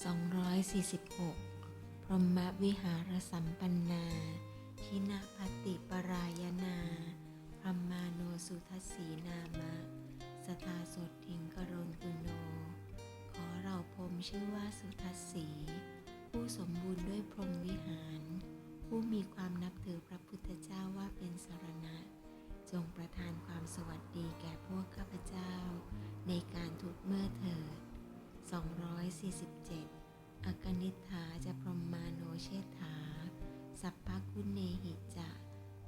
246 พรหมวิหารสัมปันนาทินาปฏิปรายนาพรหมาโนสุทศีนามะสทาสดทิงกรณตุโน ขอเราพรมชื่อว่าสุทศีผู้สมบูรณ์ด้วยพรหมวิหาร ผู้มีความนับถือพระพุทธเจ้าว่าเป็นสารณะ จงประทานความสวัสดีแก่พวกข้าพเจ้า ในการทุกเมื่อเถิด 247อกนิษฐาจะพรหมาโนเชษฐาสัพพคุณเนหิจะ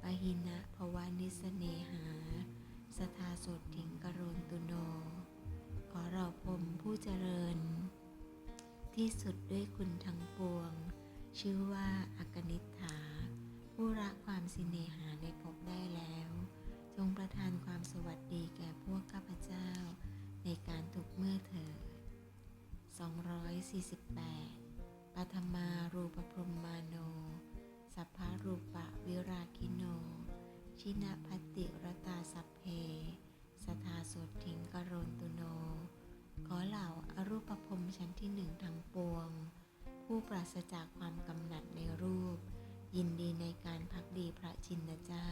ปหินะภวานิสเนหา สทาสดถิงกรณตุโน ขอเราพรมผู้เจริญ ที่สุดด้วยคุณทั้งปวง ชื่อว่าอากนิษฐา ผู้รักความสิเนหาในภพได้แล้ว จงประทานความสวัสดีแก่ 248ปัทมารูปพรหมาโน สัพพารูปะวิราคิโน ชินาพัติรตาสัพเพ สทาสดถิงกรณตุโน ขอเหล่าอารูปพรหมชั้นที่หนึ่งทั้งปวง ผู้ปราศจากความกำหนัดในรูป ยินดีในการพักดีพระชินเจ้า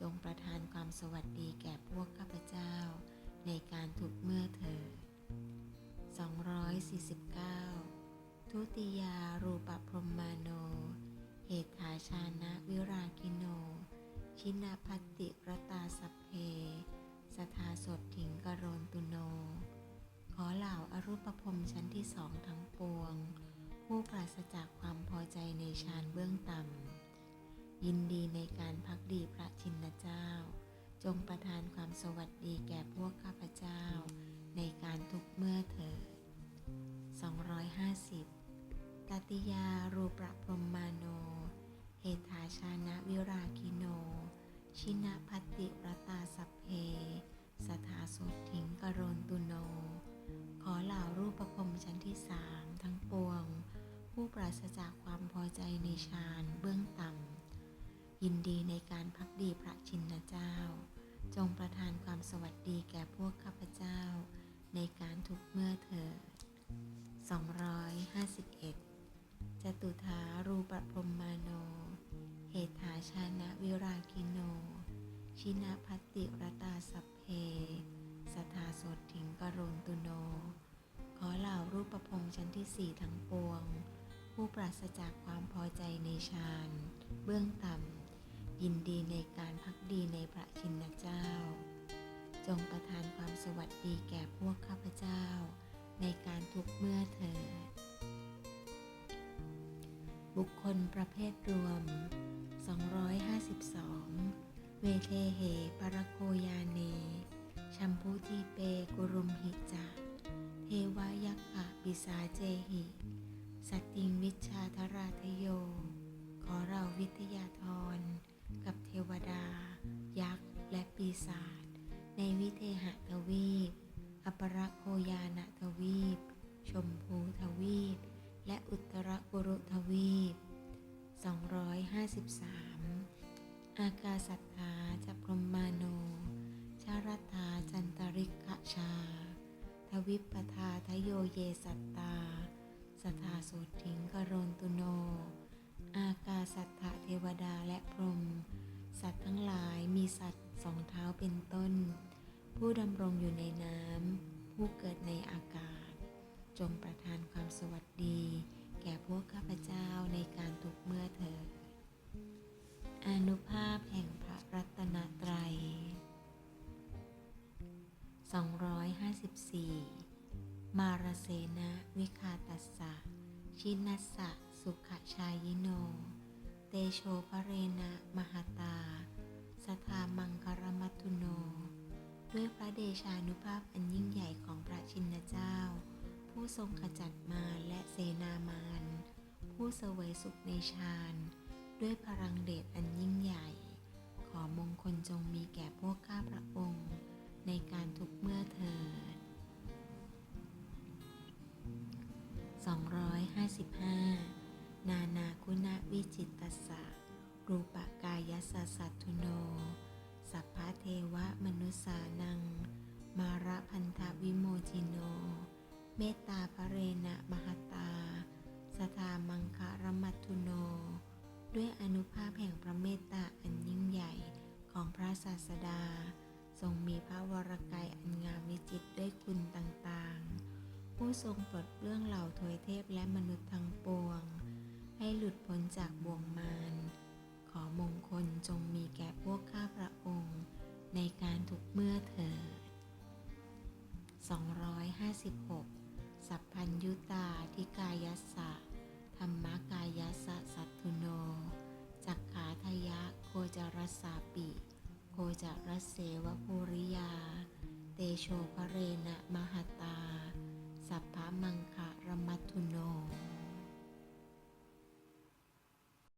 จงประทานความสวัสดีแก่พวกข้าพเจ้า ในการทุก 49 ทุติยารูปพรมาโน เหตถาชานะวิราคิโน ชินาพัติรตาสัพเพ สทาสดถิงกรณตุโน ขอเหล่าอารูปพรมชั้นที่สองทั้งปวง ผู้ปราศจากความพอใจในฌานเบื้องต่ำ ยินดีในการพักดีพระชินเจ้า จงประทานความสวัสดีแก่พวกข้าพเจ้าในการทุกเมื่อเถิด ติยารูปพรหมาโน เหตาชานะวิราคิโน ชินะพัติรตาสัพเพสทาสดถิงกรณตุโน ขอเหล่ารูปพรมชั้นที่สามทั้งปวง ผู้ปราศจากความพอใจในฌานเบื้องต่ำ ยินดีในการพักดีพระชินเจ้า จงประทานความสวัสดีแก่พวกข้าพเจ้า ในการทุกเมื่อเถิด251 ตุถารูปพรหมาโน เหตถาชานะวิราคิโน ชินาพัติรตาสัพเพสทาสดถิงกรุณตุโน ขอเหล่ารูปพรหมชั้นที่สี่ทั้งปวง ผู้ปราศจากความพอใจในฌานเบื้องต่ำ ยินดีในการพักดีในพระชินเจ้า จงประทานความสวัสดีแก่พวกข้าพเจ้า ในการทุกเมื่อเถิด บุคคลประเภทรวม 252 เวเทเหปรโคยาเน ชัมพูทีเปกุรุมหิจาเทวายักขะปิสาเจหิ สติงวิชาธราทโย ขอเราวิทยาธร กับเทวดา ยักษ์ และปีศาจในวิเทหทวีป อปรโคยานทวีป ชมพูทวีป และอุตรกุรุทวีป 253 อากาสัทธาจะพรหมาโน ชารัตธาจันตริกะชา ทวิปปทาทโยเยสัตตา สทาโสถิงกรณตุโน อากาสัทธะเทวดาและพรหม สัตว์ทั้งหลายมีสัตว์สองเท้าเป็นต้น ผู้ดำรงอยู่ในน้ำ ผู้เกิดในอากาศ จงประทานความสวัสดี แก่พวกข้าพเจ้าในการทุกเมื่อเถิดอนุภาพแห่งพระรัตนตรัย 254 มารเสนะวิคาตัสสะ ชินัสสะสุขชายิโน เตโชพระเรนะมหตาสทามังคารมัตุโน ด้วยพระเดชานุภาพอันยิ่งใหญ่ของพระชินเจ้า ผู้ทรงขจัดมารและเสนามาร ผู้เสวยสุขในฌาน ด้วยพลังเดชอันยิ่งใหญ่ ขอมงคลจงมีแก่พวกข้าพระองค์ ในการทุกเมื่อเถิด 255 นานาคุณวิจิตตสะรูปกายสสสัตุโน สัพพะเทวะมนุสานัง มาระพันธวิโมจิโน เมตตาพระเรนะมหตาสทามังคารมัตทุโน ด้วยอนุภาพแห่งพระเมตตาอันยิ่งใหญ่ของพระศาสดา ทรงมีพระวรกายอันงามวิจิตด้วยคุณต่างๆ ผู้ทรงปลดเปลื้องเหล่าทวยเทพและมนุษย์ทั้งปวง ให้หลุดพ้นจากบ่วงมาร ขอมงคลจงมีแก่พวกข้าพระองค์ ในการทุกเมื่อเถิด256 สัพพัญยุตาทิกายัสสะธรรมกายัสสะสัตตุโน จักขาทยะโคจรสาปิโคจรเสวภูริยา เตโชพระเรนะมหตา สัพพะมังคะรมัตทุโน